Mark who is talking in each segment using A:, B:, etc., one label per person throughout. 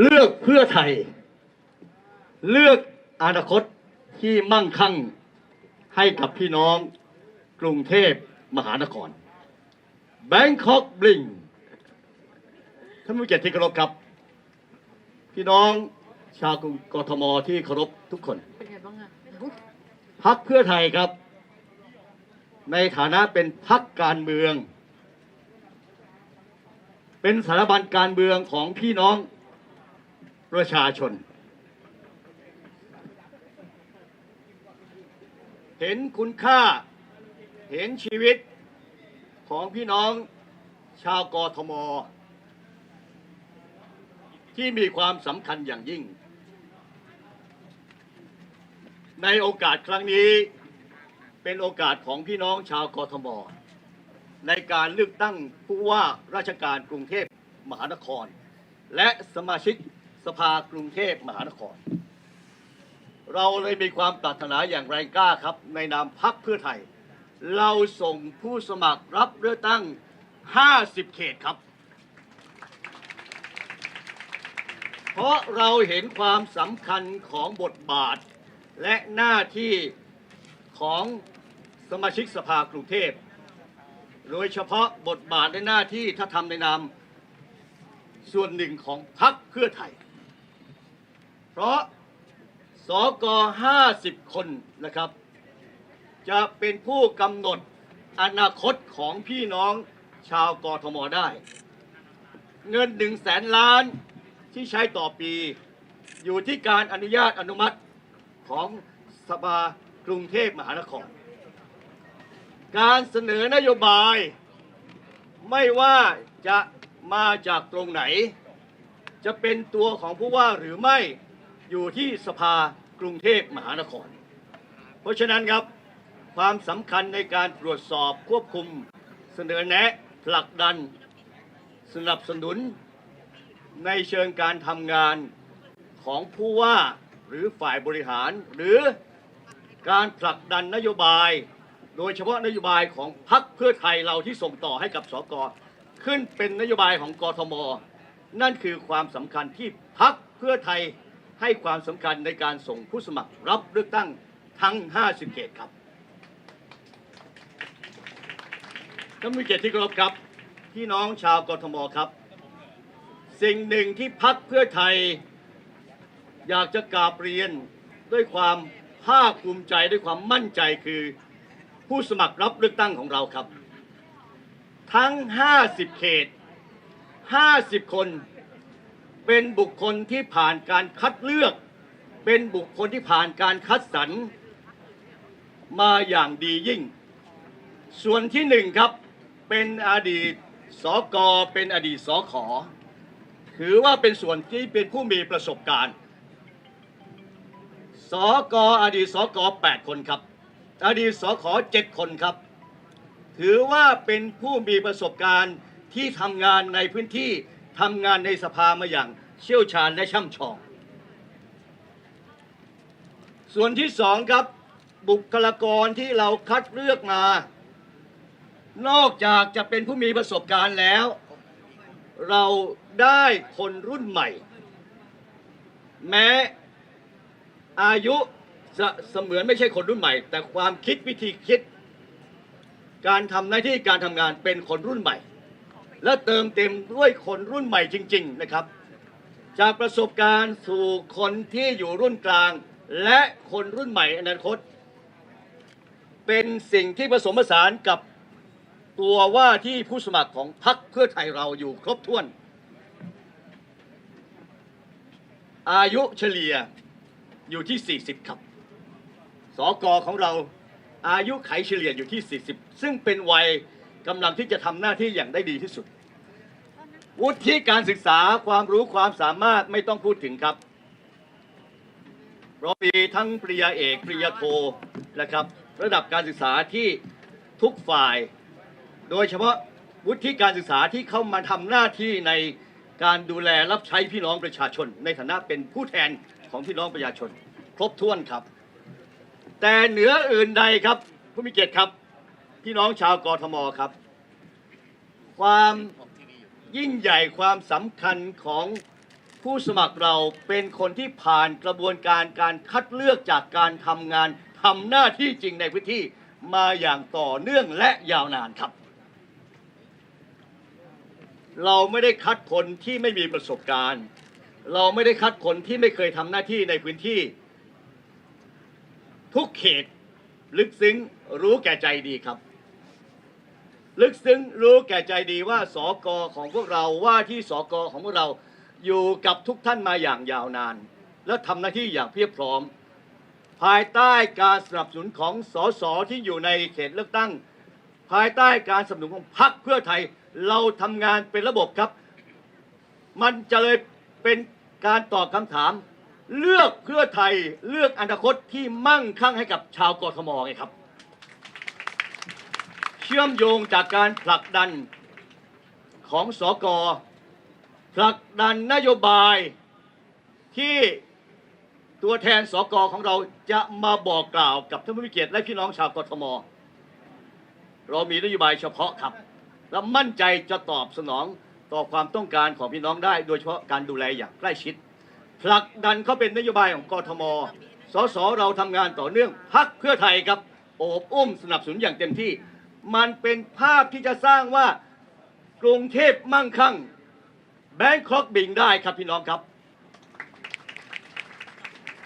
A: เลือกเพื่อไทย เลือกอนาคตที่มั่งคั่งให้กับพี่น้องกรุงเทพมหานคร Bangkok Bling ท่านผู้เกียรติที่เคารพครับ พี่น้องชาวกทมที่เคารพทุกคน
B: เป็นไงบ้างอะ
A: พักเพื่อไทยครับ ในฐานะเป็นพักการเมือง เป็นสถาบันการเมืองของพี่น้อง ประชาชน เห็นคุณค่า เห็นชีวิตของพี่น้องชาวกทม ที่มีความสำคัญอย่างยิ่ง ในโอกาสครั้งนี้เป็นโอกาสของพี่น้องชาวกทม ในการเลือกตั้งผู้ว่าราชการกรุงเทพมหานคร และสมาชิก สภากรุงเทพมหานคร เราเลยมีความปรารถนาอย่างแรงกล้าครับ ในนามพักเพื่อไทย เราส่งผู้สมัครรับเลือกตั้ง 50 เขตครับ เพราะเราเห็นความสำคัญของบทบาท และหน้าที่ของสมาชิกสภากรุงเทพ โดยเฉพาะบทบาทและหน้าที่ถ้าทำในนามส่วนหนึ่งของพรรคเพื่อไทย เพราะสก50 คนนะครับ จะเป็นผู้กำหนดอนาคตของพี่น้องชาวกทมได้ เงินหนึ่งแสนล้านที่ใช้ต่อปี อยู่ที่การอนุญาตอนุมัติของสภากรุงเทพมหานคร การเสนอนโยบายไม่ว่าจะมาจากตรงไหน จะเป็นตัวของผู้ว่าหรือไม่ อยู่ที่สภากรุงเทพมหานคร เพราะฉะนั้นครับความสำคัญในการตรวจสอบควบคุมเสนอแนะผลักดัน สนับสนุน ในเชิงการทำงานของผู้ว่าหรือฝ่ายบริหาร หรือการผลักดันนโยบาย โดยเฉพาะนโยบายของพรรคเพื่อไทยเราที่ส่งต่อให้กับสกขึ้นเป็นนโยบายของกทม นั่นคือความสำคัญที่พรรคเพื่อไทย ให้ความสำคัญในการส่งผู้สมัครรับเลือกตั้งทั้ง 50 เขตครับท่านผู้เกียรติที่เคารพครับพี่น้องชาวกทมครับ สิ่งหนึ่งที่พักเพื่อไทย อยากจะกราบเรียนด้วยความภาคภูมิใจด้วยความมั่นใจคือผู้สมัครรับเลือกตั้งของเราครับ ทั้ง 50 เขต 50 คน เป็นบุคคลที่ผ่านการคัดเลือก เป็นบุคคลที่ผ่านการคัดสรรมาอย่างดียิ่ง ส่วนที่หนึ่งครับเป็นอดีตสกเป็นอดีตสขอถือว่าเป็นส่วนที่เป็นผู้มีประสบการณ์สกอดีตสกแปดคนครับ อดีตสขอเจ็ดคนครับ ถือว่าเป็นผู้มีประสบการณ์ที่ทำงานในพื้นที่ ทำงานในสภามาอย่างเชี่ยวชาญและช่ำชอง ส่วนที่สองครับบุคลากรที่เราคัดเลือกมา นอกจากจะเป็นผู้มีประสบการณ์แล้ว เราได้คนรุ่นใหม่ แม้อายุจะเสมือนไม่ใช่คนรุ่นใหม่ แต่ความคิดวิธีคิด การทำหน้าที่การทำงานเป็นคนรุ่นใหม่ และเติมเต็มด้วยคนรุ่นใหม่จริง ๆ นะครับ จากประสบการณ์สู่คนที่อยู่รุ่นกลาง และคนรุ่นใหม่อนาคต เป็นสิ่งที่ผสมผสานกับตัวว่าที่ผู้สมัครของพรรคเพื่อไทยเราอยู่ครบถ้วน อายุเฉลี่ยอยู่ที่ 40 ครับสกของเราอายุไขเฉลี่ยอยู่ที่ 40 ซึ่งเป็นวัย กำลังที่จะทำหน้าที่อย่างได้ดีที่สุด วุฒิการศึกษาความรู้ความสามารถไม่ต้องพูดถึงครับเรามีทั้งปริญญาเอกปริญญาโทนะครับ ระดับการศึกษาที่ทุกฝ่าย โดยเฉพาะวุฒิการศึกษาที่เข้ามาทำหน้าที่ในการดูแลรับใช้พี่น้องประชาชน ในฐานะเป็นผู้แทนของพี่น้องประชาชน ครบถ้วนครับ แต่เหนืออื่นใดครับผู้มีเกียรติครับ พี่น้องชาวกทมครับ ความยิ่งใหญ่ความสำคัญของผู้สมัครเราเป็นคนที่ผ่านกระบวนการการคัดเลือกจากการทำงานทำหน้าที่จริงในพื้นที่มาอย่างต่อเนื่องและยาวนานครับ เราไม่ได้คัดคนที่ไม่มีประสบการณ์ เราไม่ได้คัดคนที่ไม่เคยทำหน้าที่ในพื้นที่ ทุกเขตลึกซึ้งรู้แก่ใจดีครับ ลึกซึ้งรู้แก่ใจดีว่าสอกอของพวกเราว่าที่สอกอของพวกเราอยู่กับทุกท่านมาอย่างยาวนาน และทำหน้าที่อย่างเพียบพร้อม ภายใต้การสนับสนุนของสสที่อยู่ในเขตเลือกตั้ง ภายใต้การสนับสนุนของพรรคเพื่อไทยเราทำงานเป็นระบบครับ มันจะเลยเป็นการตอบคำถาม เลือกเพื่อไทยเลือกอนาคตที่มั่งคั่งให้กับชาวกทมไงครับ ชื่อมโยงจากการผลักดันของสกผลักดันนโยบายที่ตัวแทนสกของเราจะมาบอกกล่าวกับท่านผู้มีเกียรติและพี่น้องชาวกทม เรามีนโยบายเฉพาะครับ และมั่นใจจะตอบสนองต่อความต้องการของพี่น้องได้ โดยเฉพาะการดูแลอย่างใกล้ชิด ผลักดันเขาเป็นนโยบายของกทม สสเราทำงานต่อเนื่องพักเพื่อไทยครับโอบอุ้มสนับสนุนอย่างเต็มที่ มันเป็นภาพที่จะสร้างว่ากรุงเทพมั่งคั่งแบงคอกบิงได้ครับพี่น้องครับ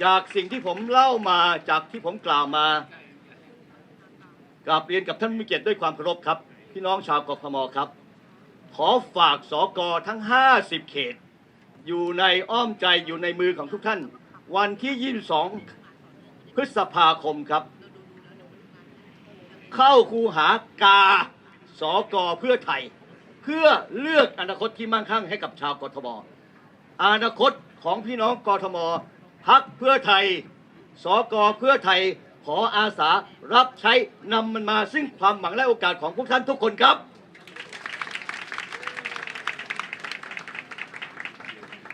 A: จากสิ่งที่ผมเล่ามาจากที่ผมกล่าวมากราบเรียนกับท่านมีเกียรติด้วยความเคารพครับ พี่น้องชาวกทมครับ ขอฝากสอกอทั้ง 50 เขต อยู่ในอ้อมใจอยู่ในมือของทุกท่าน วันที่ 22 พฤษภาคมครับ เข้าคูหากาสอกอเพื่อไทย เพื่อเลือกอนาคตที่มั่งคั่งให้กับชาวกทมอนาคตของพี่น้องกทมพักเพื่อไทยสกเพื่อไทยขออาสารับใช้นำมันมาซึ่งความหวังและโอกาสของพวกท่านทุกคนครับ